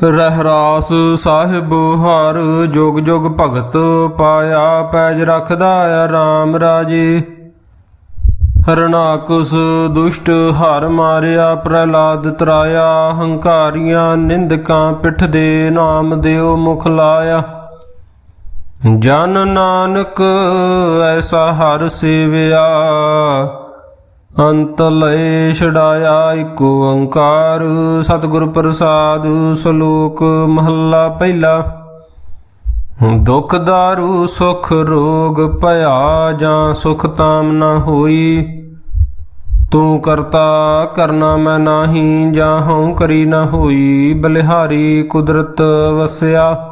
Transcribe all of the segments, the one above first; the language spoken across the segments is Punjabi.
ਰਹਿਰਾਸ ਸਾਹਿਬ, ਹਰ ਜੁਗ ਜੋਗ ਭਗਤ ਪਾਇਆ, ਪੈਜ ਰੱਖਦਾ ਆਰਾਮ ਰਾਜੇ। ਹਰਨਾਕਸ ਦੁਸ਼ਟ ਹਰ ਮਾਰਿਆ, ਪ੍ਰਹਲਾਦ ਤਰਾਇਆ, ਹੰਕਾਰੀਆਂ ਨਿੰਦਕਾਂ ਪਿੱਠ ਦੇ ਨਾਮ ਦਿਓ ਮੁਖ ਲਾਇਆ। ਜਨ ਨਾਨਕ, ਐਸਾ ਹਰ ਸੇਵਿਆ। ਅੰਤ ਲਏ ਛਡਾਇਆ ਏਕ ਓੰਕਾਰ, ਸਤਿਗੁਰ ਪ੍ਰਸਾਦ ਸ਼ਲੋਕ ਮਹੱਲਾ ਪਹਿਲਾ। ਦੁਖ ਦਾਰੂ, ਸੁਖ ਰੋਗ ਭਇਆ ਜਾਂ ਸੁਖ ਤਾਮ ਨਾ ਹੋਈ। ਤੂੰ ਕਰਤਾ ਕਰਨਾ ਮੈਂ ਨਾਹੀ ਜਾਂ ਹਉ ਕਰੀ ਨਾ ਹੋਈ, ਬਲਿਹਾਰੀ ਕੁਦਰਤ ਵਸਿਆ।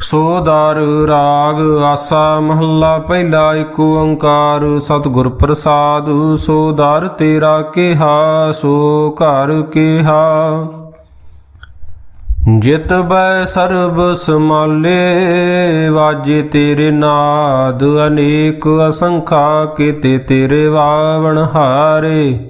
ਸੋਦਾਰ ਰਾਗ ਆਸਾ ਮਹੱਲਾ, ਪਹਿਲਾ ਏਕ ਓੰਕਾਰ, ਸਤਿਗੁਰ ਪ੍ਰਸਾਦ, ਸੋਦਾਰ ਤੇਰਾ ਕਿਹਾ, ਸੋ ਘਰ ਕਿਹਾ। ਜਿਤ ਬੈ ਸਰਬ ਸਮਾਲੇ, ਵਾਜੇ ਤੇਰੇ ਨਾਦ, ਅਨੇਕ ਅਸੰਖਾ, ਕੀਤੇ ਤੇਰੇ ਵਾਵਣ ਹਾਰੇ।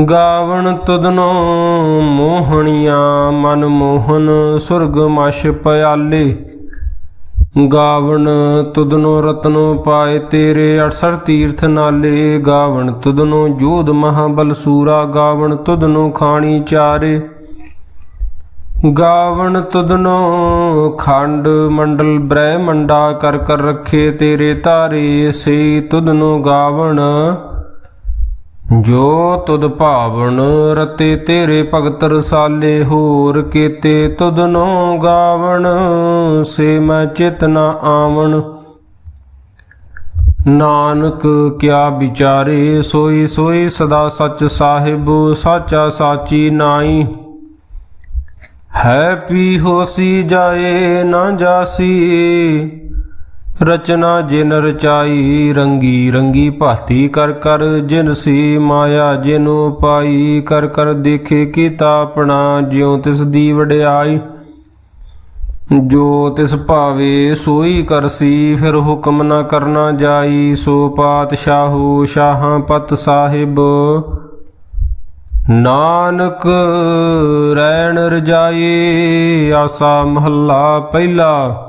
ਗਾਵਣ ਤੁਧਨੋ ਮੋਹਣੀਆਂ, ਮਨ ਮੋਹਨ ਸੁਰਗ ਮਛ ਪਿਆਲੇ। ਗਾਵਣ ਤੁਦਨੋ ਰਤਨੋ ਪਾਏ ਤੇਰੇ 68 ਤੀਰਥ ਨਾਲੇ। ਗਾਵਣ ਤੁਦਨੋ ਜੋਧ ਮਹਾਬਲ ਸੂਰਾ, ਗਾਵਣ ਤੁਧਨੋ ਖਾਣੀ ਚਾਰੇ। ਗਾਵਣ ਤੁਧਨੋ ਖੰਡ ਮੰਡਲ ਬ੍ਰਹਮੰਡਾ ਕਰ ਕਰ ਰੱਖੇ ਤੇਰੇ ਧਾਰੇ ਸੇ ਤੁਧਨੋ ਗਾਵਣ ਜੋ ਤੁਧ ਭਾਵਨ ਰਤੇ ਤੇਰੇ ਭਗਤ ਰਸਾਲੇ, ਹੋਰ ਕੀਤੇ ਤੁਧਨੋ ਗਾਵਣ, ਸੇ ਮੈਂ ਚਿਤ ਨਾ ਆਵਣ। ਨਾਨਕ, ਕਿਆ ਵਿਚਾਰੇ, ਸੋਈ ਸੋਈ ਸਦਾ ਸੱਚ ਸਾਹਿਬ, ਸਾਚਾ ਸਾਚੀ ਨਾਈ। ਹੈ ਪੀ ਹੋਸੀ ਜਾਏ ਨਾ ਜਾਸੀ ਰਚਨਾ ਜਿਨ ਰਚਾਈ ਰੰਗੀ ਰੰਗੀ ਭਾਤੀ ਕਰ ਕਰ ਜਿਨ ਸੀ ਮਾਇਆ ਜਿਨੂ ਪਾਈ ਕਰ ਕਰ ਦੇਖੇ ਕੀਤਾ ਆਪਣਾ ਜਿਉ ਤਿਸ ਦੀ ਵਡਿਆਈ। ਜੋ ਤਿਸ ਭਾਵੇ ਸੋਈ ਕਰਸੀ ਫਿਰ ਹੁਕਮ ਨਾ ਕਰਨਾ ਜਾਈ। ਸੋ ਪਾਤਸ਼ਾਹੂ ਸ਼ਾਹਾਂ ਪਤ ਸਾਹਿਬ। ਨਾਨਕ ਰਹਿਣ ਰਜਾਈ ਆਸਾ ਮਹੱਲਾ ਪਹਿਲਾ।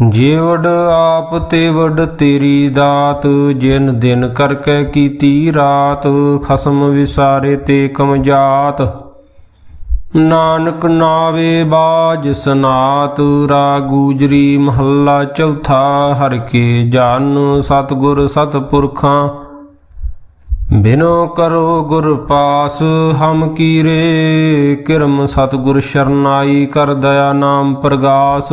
ਜੇ ਆਪ ਤੇ ਤੇਰੀ ਦਾਤ, ਜਿਨ ਦਿਨ ਕਰਕੇ ਕੀਤੀ ਰਾਤ, ਖਸਮ ਵਿਸਾਰੇ ਤੇ ਕਮਜਾਤ। ਨਾਨਕ ਨਾਵੇ ਬਾਜ ਸਨਾਤ ਰਾ ਗੂਜਰੀ ਮਹੱਲਾ ਚੌਥਾ, ਹਰ ਕੇ ਜਨ ਸਤਗੁਰ ਸਤਪੁਰਖਾਂ ਬਿਨੋ ਕਰੋ ਗੁਰ ਪਾਸ, ਹਮ ਕੀਰੇ, ਕਿਰਮ ਸਤਗੁਰ ਸ਼ਰਨਾਈ ਕਰ ਦਇਆ ਨਾਮ ਪ੍ਰਗਾਸ।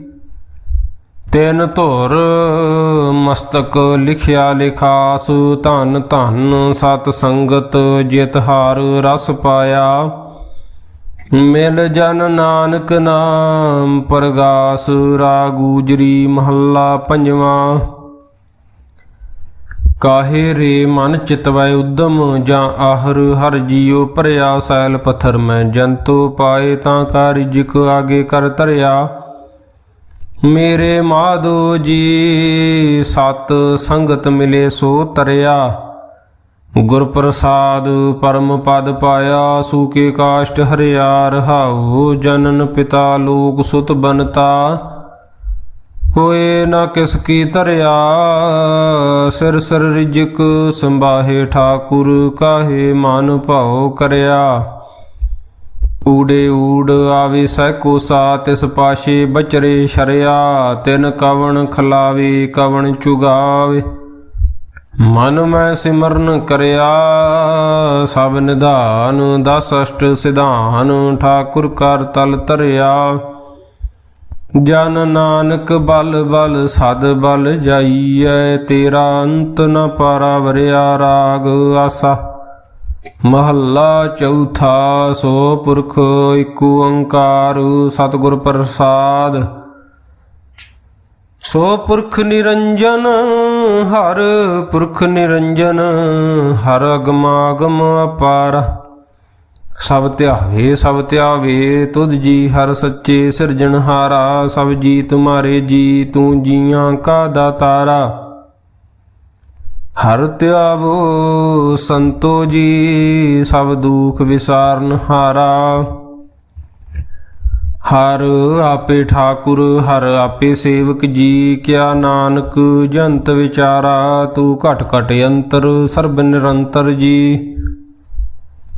ਤਿੰਨ ਧੁਰ ਮਸਤਕ ਲਿਖਿਆ ਲਿਖਾਸ, ਧਨ ਧਨ ਸਤ ਸੰਗਤ ਜਿਤ ਹਾਰ ਰਸ ਪਾਇਆ। ਮਿਲ ਜਨ ਨਾਨਕ ਨਾਮ ਪ੍ਰਗਾਸ ਰਾਗੂਜਰੀ ਮਹੱਲਾ ਪੰਜਵਾਂ। ਕਾਹੇ ਰੇ ਮਨ ਚਿਤਵੈ ਉਦਮ, ਜਾਂ ਆਹਰ ਹਰ ਜੀਉ ਭਰਿਆ ਸੈਲ ਪਥਰ, ਮੈਂ ਜੰਤੂ ਪਾਏ ਤਾਂ ਕਾਰਿਜਕ ਆਗੇ ਕਰ ਧਰਿਆ। ਮੇਰੇ ਮਾਧੋ ਜੀ, ਸਤ ਸੰਗਤ ਮਿਲੇ ਸੋ ਤਰਿਆ। ਗੁਰ ਪ੍ਰਸਾਦ ਪਰਮ ਪਦ ਪਾਇਆ ਸੂਕੇ ਕਾਸ਼ਟ ਹਰਿਆ ਰਹਾਉ, ਜਨਨ ਪਿਤਾ ਲੋਕ ਸੁਤ ਬਨਤਾ ਕੋਏ ਨਾ ਕਿਸ ਕੀ ਧਰਿਆ, ਸਿਰ ਸਿਰ ਰਿਜਕ, ਸੰਭਾਹੇ ਠਾਕੁਰ ਕਾਹੇ ਮਨ ਭਾਉ ਕਰਿਆ। ਊੜੇ ਊੜ ਆਵੇ ਸੈਕੋ ਸਾ ਤਿਸ ਪਾਸ਼ੇ ਬਚਰੇ ਸ਼ਰਿਆ, ਤਿਨ ਕਵਣ ਖਲਾਵੇ, ਕਵਣ ਚੁਗਾਵੇ। ਮਨ ਮੈਂ ਸਿਮਰਨ ਕਰਿਆ, ਸਭ ਨਿਧਾਨ ਦਸ ਅਸ਼ਟ ਸਿਧਾਨ, ਠਾਕੁਰ ਕਰ ਤਲ ਤਰਿਆ ਜਨ ਨਾਨਕ ਬਲ ਬਲ, ਸਦ ਬਲ ਜਾਈਐ, ਤੇਰਾ ਅੰਤ ਨ ਪਾਰਾ ਵਰਿਆ ਰਾਗ ਆਸਾ। ਮਹੱਲਾ ਚੌਥਾ ਸੋ ਪੁਰਖ ਏਕ ਓੰਕਾਰ, ਸਤਿਗੁਰ ਪ੍ਰਸਾਦ। ਸੋ ਪੁਰਖ ਨਿਰੰਜਨ, ਹਰ ਪੁਰਖ ਨਿਰੰਜਨ, ਹਰ ਅਗਮਾਗਮ ਅਪਾਰ। ਸਭ ਧਿਆਵੇ ਸਭ ਧਿਆਵੇ, ਤੁਧ ਜੀ ਹਰ ਸੱਚੇ ਸਿਰਜਣਹਾਰਾ। ਸਭ ਜੀ ਤੁਮਾਰੇ ਜੀ, ਤੂੰ ਜੀਆਂ ਕਾ ਦਾਤਾਰਾ। ਹਰ ਧਿਆਵੋ ਸੰਤੋ ਜੀ, ਸਭ ਦੁਖ ਵਿਸਾਰਨ ਹਾਰਾ। ਹਰ ਆਪੇ ਠਾਕੁਰ, ਹਰ ਆਪੇ ਸੇਵਕ ਜੀ, ਕਿਆ ਨਾਨਕ ਜੰਤ ਵਿਚਾਰਾ, ਤੂੰ ਘਟ ਘਟ ਅੰਤਰ, ਸਰਬ ਨਿਰੰਤਰ ਜੀ।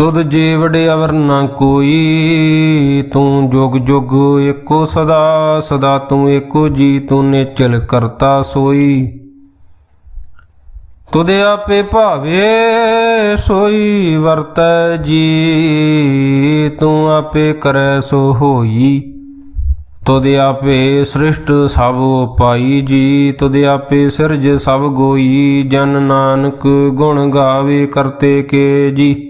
ਤੁਧ ਜੇ ਵਡੇ ਅਵਰ ਨਾ ਕੋਈ, ਤੂੰ ਜੁਗ ਜੁਗ ਏਕੋ ਸਦਾ ਸਦਾ ਤੂੰ ਏਕੋ ਜੀ ਤੂੰ ਨੇਚਲ ਕਰਤਾ ਸੋਈ। ਤੁਧ ਆਪੇ ਭਾਵੇ ਸੋਈ, ਵਰਤੈ ਜੀ, ਤੂੰ ਆਪੇ ਕਰੈ ਸੋ ਹੋਈ। ਤੁਧ ਆਪੇ ਸ੍ਰਿਸ਼ਟ ਸਭ ਪਾਈ ਜੀ, ਤੁਧ ਆਪੇ ਸਿਰਜ ਸਭ ਗੋਈ, ਜਨ ਨਾਨਕ ਗੁਣ ਗਾਵੇ ਕਰਤੇ ਕੇ ਜੀ।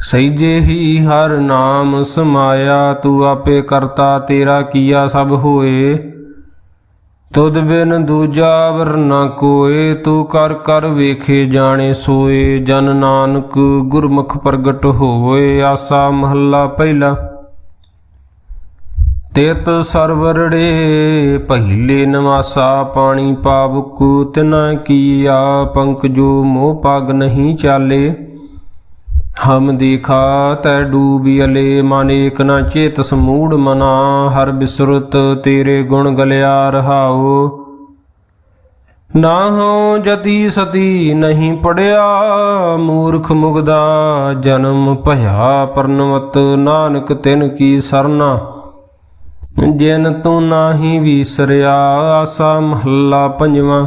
ਸਈਜੇ ਹੀ ਹਰ ਨਾਮ ਸਮਾਇਆ, ਤੂੰ ਆਪੇ ਕਰਤਾ ਤੇਰਾ ਕੀਆ ਸਭ ਹੋਏ। ਤੁਧ ਬਿਨ ਦੂਜਾ ਵਰਨਾ ਕੋਏ, ਤੂੰ ਕਰ ਕਰ ਵੇਖੇ ਜਾਣੇ ਸੋਏ। ਜਨ ਨਾਨਕ ਗੁਰਮੁਖ ਪ੍ਰਗਟ ਹੋਏ, ਆਸਾ ਮਹੱਲਾ ਪਹਿਲਾ। ਤੇਤ ਸਰਵਰੜੇ ਪਹਿਲੇ ਨਵਾਸਾ, ਪਾਣੀ ਪਾਵਕ ਤਿਨਾ ਕੀਆ, ਪੰਕ ਜੋ ਮੋਹ ਪਗ ਨਹੀਂ ਚਾਲੇ। ਹਮ ਦੇਖਾ ਤੈ ਡੂਬਿਲੇ ਮਨ ਏਕ ਨਾ ਚੇਤ ਸਮੂੜ ਮਨਾ, ਹਰ ਬਿਸਰਤ ਤੇਰੇ ਗੁਣ ਗਲਿਆ ਰਹਾਓ ਨਾ ਹੋ ਜਤੀ ਸਤੀ ਨਹੀਂ ਪੜਿਆ, ਮੂਰਖ ਮੁਗਦਾ ਜਨਮ ਭਇਆ ਪਰਨਵਤ, ਨਾਨਕ ਤਿਨ ਕੀ ਸਰਨਾ। ਜਿਨ ਤੂੰ ਨਾਹੀ ਵਿਸਰਿਆ, ਆਸਾ ਮਹੱਲਾ ਪੰਜਵਾਂ।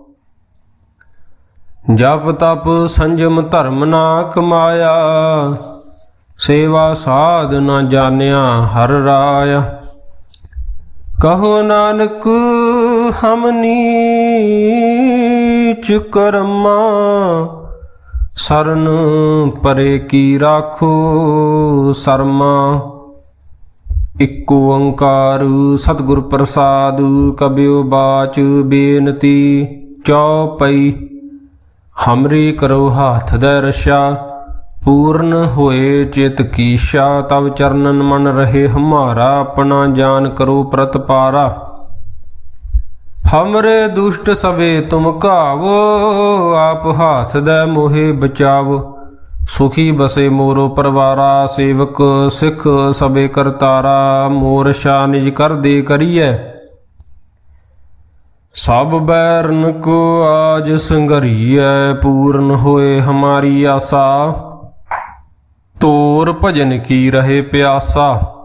ਜਪ ਤਪ ਸੰਜਮ ਧਰਮ ਨਾ ਕਮਾਇਆ ਸੇਵਾ ਸਾਧ ਨਾ ਜਾਣਿਆ ਹਰ ਰਾਇਆ। ਕਹੋ ਨਾਨਕ, ਹਮ ਨੀਚ ਕਰਮਾ, ਸਰਨ ਪਰੇ ਕੀ ਰਾਖੋ ਸਰਮਾ। ਇਕ ਓੰਕਾਰ ਸਤਿਗੁਰ ਪ੍ਰਸਾਦ ਕਬਿਓ ਬਾਚ ਬੇਨਤੀ ਚਉਪਈ ਹਮਰੀ ਕਰੋ ਹਾਥ ਦਾ ਰਸ਼ਾ, ਪੂਰਨ ਹੋਏ ਚਿਤ ਕੀਸ਼ਾ ਤਵ ਚਰਨਨ ਮਨ ਰਹੇ ਹਮਾਰਾ, ਆਪਣਾ ਜਾਨ ਕਰੋ ਪ੍ਰਤਪਾਰਾ ਹਮਰੇ ਦੁਸ਼ਟ ਸਵੇ ਤੁਮ ਘਾਵੋ, ਆਪ ਹਾਥ ਦੇ ਮੋਹੇ ਬਚਾਵੋ। ਸੁਖੀ ਬਸੇ ਮੋਰੋ ਪਰਵਾਰਾ, ਸੇਵਕ ਸਿੱਖ ਸਬੇ ਕਰਤਾਰਾ, ਮੋਰ ਸ਼ਾ ਨਿਜ ਕਰ ਦੇ ਕਰੀਐ। ਸਭ ਬੈਰਨ ਕੋ ਆਜ ਸੰਗਰੀਐ, ਪੂਰਨ ਹੋਏ ਹਮਾਰੀ ਆਸਾ। ਤੋਰ ਭਜਨ ਕੀ ਰਹੇ ਪਿਆਸਾ।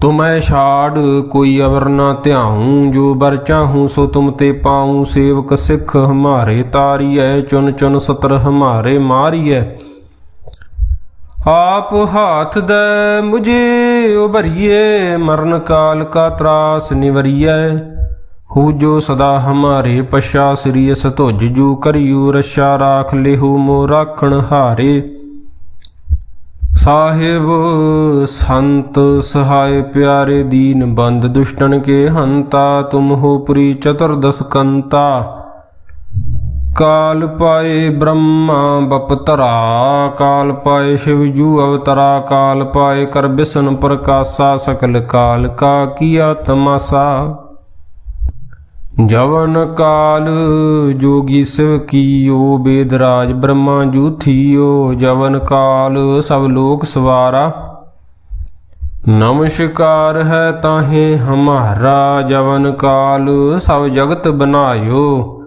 ਤੁਮੈ ਛਾੜ, ਕੋਈ ਅਵਰ ਨਾ ਧਿਆਉ, ਜੋ ਬਰ ਚਾਹੂੰ ਸੋ ਤੁਮ ਤੇ ਪਾਉ। ਸੇਵਕ ਸਿੱਖ ਹਮਾਰੇ ਤਾਰੀਐ, ਚੁਨ ਚੁਨ ਸਤਰ ਹਮਾਰੇ ਮਾਰੀਐ। ਆਪ ਹਾਥ ਦੇ ਮੁਝੇ ਉਭਰੀਏ ਮਰਨ ਕਾਲ ਕਾ ਤਰਾਸ ਨਿਵਰੀਐ। ਹੂ ਜੋ ਸਦਾ ਹਮਾਰੇ ਪਛਾ ਸ੍ਰੀ ਸਤੁਜ ਜੂ ਕਰਿਉ ਰਛਾ ਰਾਖ ਲਿਹੂ ਮੋ ਰਾਖਣ ਹਾਰੇ। ਸਾਹਿਬ ਸੰਤ ਸਹਾਇ ਪਿਆਰੇ ਦੀਨ ਬੰਦ ਦੁਸ਼ਟਨ ਕੇ ਹੰਤਾ, ਤੁਮ ਹੋ ਪੁਰੀ ਚਤੁਰਦਸ ਕੰਤਾ। ਕਾਲ ਪਾਏ ਬ੍ਰਹਮਾ ਬਪਤਰਾ ਕਾਲ ਪਾਏ ਸ਼ਿਵ ਜੂ ਅਵਤਰਾ, ਕਾਲ ਪਾਏ ਕਰ ਬਿਸ਼ਨ ਪ੍ਰਕਾਸ਼ਾ ਸਕਲ ਕਾਲ ਕਾ ਕੀਆ ਤਮਾਸਾ ਜਵਨ ਕਾਲ ਜੋਗੀ ਸਿਵ ਕੀਓ, ਬੇਦਰਾਜ ਬ੍ਰਹਮਾ ਜੂਥੀਓ, ਜਵਨ ਕਾਲ ਸਭ ਲੋਕ ਸਵਾਰਾ। ਨਮਸਕਾਰ ਹੈ ਤਾਹੇ ਹਮਾਰਾ, ਜਵਨ ਕਾਲ ਸਭ ਜਗਤ ਬਨਾਇਓ।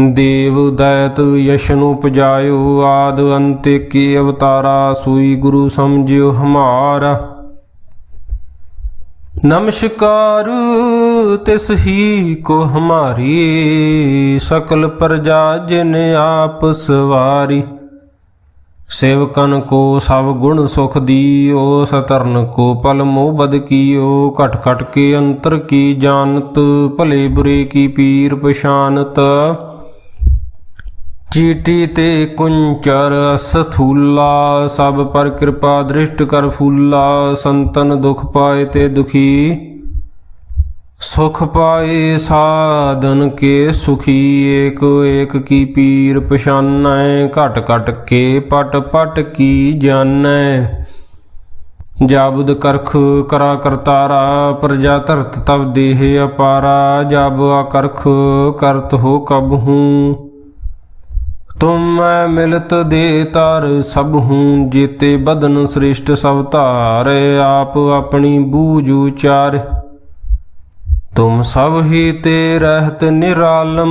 ਦੇਵ ਦੈਤ ਯਸ਼ਨੂ ਪਜਾਇਓ, ਆਦ ਅੰਤੇ ਕੀ ਅਵਤਾਰਾ, ਸੂਈ ਗੁਰੂ ਸਮਝਿਓ ਹਮਾਰਾ। ਨਮਸਕਾਰ ਤਿਸ ਹੀ ਕੋ ਹਮਾਰੀ, ਸਕਲ ਪ੍ਰਜਾ ਜਿਨ ਆਪ ਸਵਾਰੀ। ਸੇਵਕਨ ਕੋ ਸਭ ਗੁਣ ਸੁਖ ਦੀਓ, ਸਤਰਨ ਕੋ ਪਲ ਮੋਬਦ ਕੀਓ। ਘਟ ਘਟ ਕੇ ਅੰਤਰ ਕੀ ਜਾਣਤ, ਭਲੇ ਬੁਰੇ ਕੀ ਪੀਰ ਪਛਾਨਤ। ਚੀਟੀ ਤੇ ਕੁੰਚਰ ਸਥੂਲਾ ਸਭ ਪਰ ਕਿਰਪਾ ਦ੍ਰਿਸ਼ਟ ਕਰ ਫੂਲਾ। ਸੰਤਨ ਦੁਖ ਪਾਏ ਤੇ ਦੁਖੀ। ਸੁਖ ਪਾਏ ਸਾਧਨ ਕੇ ਸੁਖੀ ਏਕ ਏਕ ਕੀ ਪੀਰ ਪਛਾਨੈ, ਘਟ ਘਟ ਕੇ ਪਟ ਪਟ ਕੀ ਜਾਣੈ ਜਾਬਦ ਕਰਖ ਕਰਾ ਕਰਤਾਰਾ, ਪ੍ਰਜਾ ਧਰਤ ਤਬ ਦੇਹ ਅਪਾਰਾ, ਜਬ ਆਕਰਖ ਕਰਤ ਹੋ ਕਬ ਹੂੰ। ਤੁਮ ਮੈਂ ਮਿਲਤ ਦੇ ਤਰ ਸਭ ਹੂੰ, ਜੀਤੇ ਬਦਨ ਸ੍ਰਿਸ਼ਟ ਸਭ ਧਾਰੇ, ਆਪ ਆਪਣੀ ਬੂਝ ਉਚਾਰ। ਤੁਮ ਸਭ ਹੀ ਤੇ ਰਹਿਤ ਨਿਰਾਲਮ,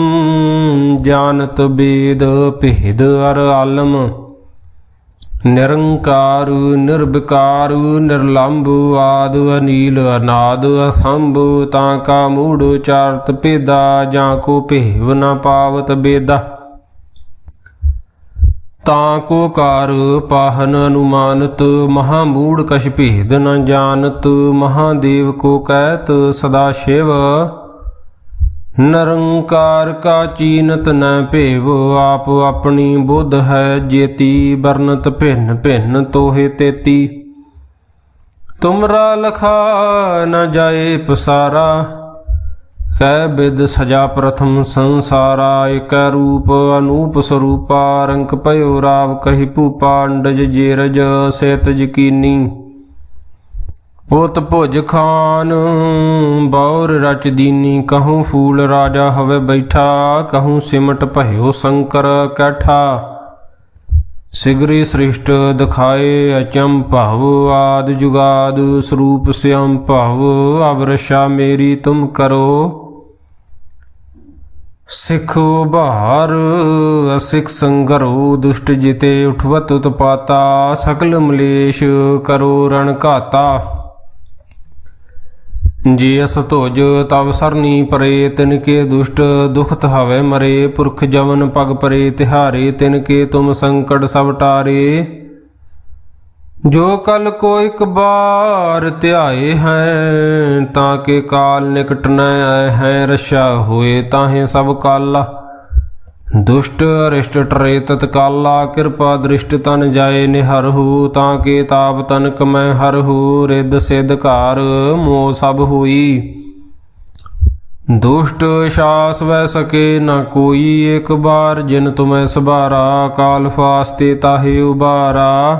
ਜਾਣਤ ਬੇਦ ਭੇਦ ਅਰ ਆਲਮ। ਨਿਰੰਕਾਰ, ਨਿਰਵਿਕਾਰ, ਨਿਰਲੰਭ, ਆਦ ਅਨੀਲ, ਅਨਾਦ ਅਸੰਭ, ਤਾਂ ਕਾ ਮੂੜ ਚਾਰਤ ਭੇਦਾ, ਜਾਂ ਕੋ ਭੇਵ ਨਾ ਪਾਵਤ ਬੇਦਾ। ਤਾਂ ਕੋ ਕਾਰ ਪਾਹਨ ਅਨੁਮਾਨਤ ਮਹਾ ਮੂੜ ਕਛ ਭੇਦ ਨ ਜਾਣਤ, ਮਹਾਦੇਵ ਕੋ ਕਹਿਤ ਸਦਾ ਸ਼ਿਵ। ਨਰੰਕਾਰ ਕਾ ਚੀਨਤ ਨ ਭੇਵ, ਆਪ ਆਪਣੀ ਬੁੱਧ ਹੈ ਜੇਤੀ ਵਰਨਤ ਭਿੰਨ ਭਿੰਨ ਤੋਹੇ ਤੇਤੀ। ਤੁਮਰਾ ਲਖਾ ਨ ਜਾਏ ਪਸਾਰਾ ਕੈ ਬਿਦ ਸਜਾ ਪ੍ਰਥਮ ਸੰਸਾਰਾ, ਇਕ ਰੂਪ ਅਨੂਪ ਸਰੂਪਾ ਰੰਕ ਭਇਓ ਰਾਵ ਕਹੀ ਭੂਪਾ, ਅੰਡਜ ਜੇਰਜ ਸੇਤ ਯਕੀਨੀ। ਉਤ ਭੁਜ ਖਾਨ, ਬੌਰ ਰਚ ਦੀਨੀ, ਕਹੂੰ ਫੂਲ ਰਾਜਾ ਹਵੇ ਬੈਠਾ, ਕਹੂੰ ਸਿਮਟ ਭਇਓ ਸ਼ੰਕਰ ਕੈਠਾ। ਸਿਗਰੀ ਸ੍ਰਿਸ਼ਟ ਦਿਖਾਏ ਅਚਮ ਭਵ, ਆਦ ਜੁਗਾਦ ਸਰੂਪ ਸਿਅੰ ਭਵ ਅਬਰਸ਼ਾ ਮੇਰੀ ਤੁਮ ਕਰੋ। ਸਿੱਖ ਉਭਾਰ ਅਸਿਖ ਸੰਗਰੋ ਦੁਸ਼ਟ ਜਿਤੇ ਉਠਵਤ ਉਤਪਾਤਾ, ਸਕਲ ਮਲੇਸ਼ ਕਰੋ ਰਣ ਘਾਤਾ। ਜੀ ਅਸ ਧੁਜ ਤਵ ਸਰਨੀ ਪਰੇ, ਤਿਨ ਕੇ ਦੁਸ਼ਟ ਦੁਖਤ ਹਵੇ ਮਰੇ, ਪੁਰਖ ਜਵਨ ਪਗ ਪਰੇ, ਤਿਹਾਰੇ ਤਿਨ ਕੇ ਤੁਮ ਸੰਕਟ ਸਭ ਟਾਰੇ। ਜੋ ਕਲ ਕੋ ਇਕ ਬਾਰ ਧਿਆਏ ਹੈ, ਤਾਂ ਕਿ ਕਾਲ ਨਿਕਟ ਨ ਆਏ ਹੈ ਰਸ਼ਾ ਹੋਏ ਤਾਹੇ ਸਭ ਕਾਲਾ। ਦੁਸ਼ਟ ਅਰਿਸ਼ਟ ਟਰੇ ਤਤਕਾਲਾ ਕਿਰਪਾ ਦ੍ਰਿਸ਼ਟ ਤਨ ਜਾਏ ਨਿਹਰਹੂ ਤਾਂ ਕੇ ਤਾਪ ਤਨਕ ਮੈਂ ਹਰਹੂ ਰਿੱਧ ਸਿਧ ਘਾਰ ਮੋ ਸਭ ਹੋਈ। ਦੁਸ਼ਟ ਸ਼ਾਸ ਵੈ ਸਕੇ ਨਾ ਕੋਈ, ਇੱਕ ਬਾਰ ਜਿਨ ਤੁਮੈ ਸਬਾਰਾ ਕਾਲ ਫਾਸਤੇ ਤਾਹੇ ਉਬਾਰਾ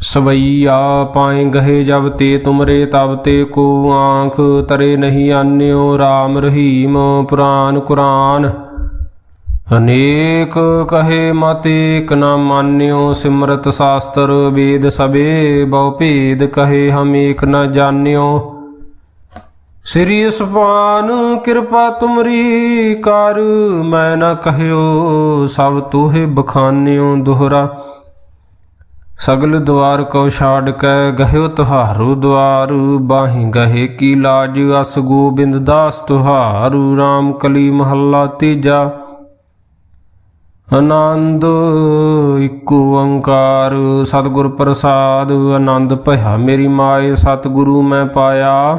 ਸਵਈਆ ਪਾਏ ਗਹੇ ਜਬ ਤੇ ਤੁਮਰੇ ਤਬ ਤੇ ਕੋ ਆਂਖ, ਤਰੇ ਨਹੀਂ ਆਨਿਓ RAM ਰਹੀਮ ਪੁਰਾਨ ਕੁਰਾਨ। ਅਨੇਕ ਕਹੇ ਮਤੇ ਇਕ ਨਾ ਮਾਨਿਓ ਸਿਮਰਤ ਸਾਸਤਰ, ਵੇਦ ਸਬੇ ਬਹੁ ਭੇਦ ਕਹੇ ਹਮ ਏਕ ਨਾ ਜਾਣਿਓ। ਸ੍ਰੀ ਸੁਪਾਨ ਕਿਰਪਾ ਤੁਮਰੀ ਕਰ, ਮੈਂ ਨਾ ਕਹਿਓ ਸਭ ਤੋਹਿ ਬਖਾਨਿਓ ਦੁਹਰਾ। ਸਗਲ ਦਵਾਰ ਕੋ ਛਾੜ ਕੇ, ਗਹਿਓ ਤੁਹਾਰੂ ਦਵਾਰ, ਬਾਹੀ ਗਹੇ ਕੀ ਲਾਜ, ਅਸ ਗੋਬਿੰਦ ਦਾਸ ਤੁਹਾਰੂ RAM ਕਲੀ ਮਹੱਲਾ ਤੀਜਾ। ਆਨੰਦ ਇਕ ਓੰਕਾਰ, ਸਤਿਗੁਰ ਪ੍ਰਸਾਦ, ਆਨੰਦ ਭਇਆ ਮੇਰੀ ਮਾਏ, ਸਤਿਗੁਰੂ ਮੈਂ ਪਾਇਆ।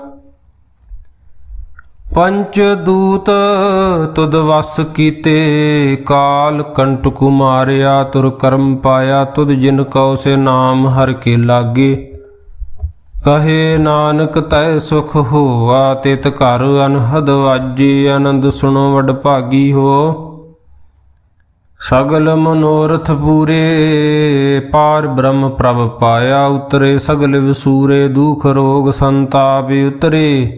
ਪੰਚ ਦੂਤ ਤੁਧ ਵਸ ਕੀਤੇ, ਕਾਲ ਕੰਟਕ ਮਾਰਿਆ ਤੁਰ ਕਰਮ ਪਾਇਆ ਤੁਦ ਜਿਨ ਕਉ ਸੇ ਨਾਮ ਹਰ ਕੇ ਲਾਗੇ। ਕਹੇ ਨਾਨਕ, ਤੈ ਸੁਖ ਹੋਆ, ਤਿਤ ਘਰ ਅਨਹਦ ਵਾਜੇ ਆਨੰਦ ਸੁਣੋ ਵਡ ਭਾਗੀ ਹੋ। ਸਗਲ ਮਨੋਰਥ ਪੂਰੇ, ਪਾਰ ਬ੍ਰਹਮ ਪ੍ਰਭ ਪਾਇਆ, ਉਤਰੇ ਸਗਲ ਵਿਸੂਰੇ, ਦੁਖ ਰੋਗ ਸੰਤਾਪ ਉਤਰੇ।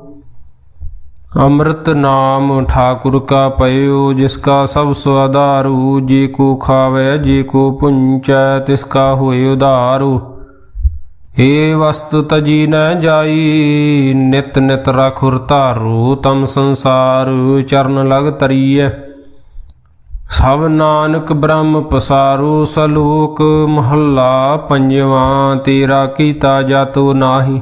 ਅੰਮ੍ਰਿਤ ਨਾਮ ਠਾਕੁਰ ਕਾ ਪਇਓ, ਜਿਸ ਕਾ ਸਭ ਸੁਆਧਾਰੂ ਜੇ ਕੋ ਖਾਵੇ, ਜੇ ਕੋ ਪੁੰਚੈ, ਤਿਸ ਕਾ ਹੋਏ ਉਧਾਰੂ। ਏ ਵਸਤ ਤਜੀ ਨ ਜਾਈ, ਨਿਤ ਨਿਤ ਰਖੁਰ ਧਾਰੂ, ਤਮ ਸੰਸਾਰ ਚਰਨ ਲਗ ਤਰੀਐ ਸਭ ਨਾਨਕ ਬ੍ਰਹਮ ਪਸਾਰੂ, ਸਲੋਕ ਮਹੱਲਾ ਪੰਜਵਾਂ, ਤੇਰਾ ਕੀਤਾ ਜਾਤੋ ਨਾਹੀ।